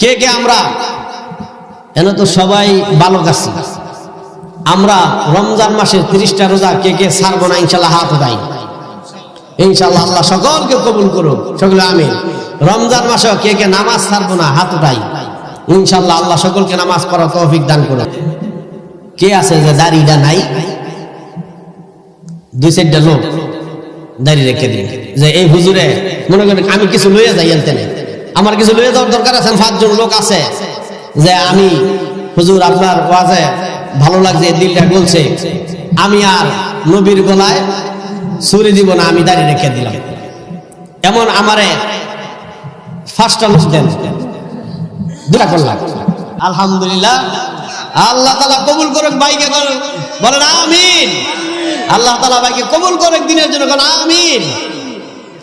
কে কে আমরা? এনে তো সবাই বালক আছি। আমরা রমজান মাসের তিরিশটা রোজা কে কে ছাড়বো না ইনশাল্লাহ হাত দেয় ইনশাল্লাহ আল্লাহ সকলকে কবুল করুক। সকলে আমি রমজান মাসে কে কে নামাজ ছাড়বো না, হাত উঠাই। ইনশাল্লাহ আল্লাহ সকলকে নামাজ পড়া তৌফিক দান করুক। কে আছে যে দাড়িটা নাই? দুই চারটা লোক দাঁড়িয়ে রেখে দিন যে, এই হুজুরে, মনে করেন আমি কিছু লইয়া যাই এনতেনে আমার কিছু লইয়া যাওয়ার দরকার আছে? পাঁচজন লোক আছে যে আমি, হুজুর, আপনার ওয়াজে ভালো লাগছে, দিলটা বলছে আমি আর নবীর গলায় ছুরি দিব না, আমি দাঁড়িয়ে রেখে দিলাম। এমন আমারে ফার্স্ট লোক দেন। দুটা করলাম। আলহামদুলিল্লাহ। আল্লাহ তালা কবুল করুক ভাইকে বলেন- আমিন। আল্লাহ তালা ভাইকে কবুল করুক দিনের জন্য আমিন।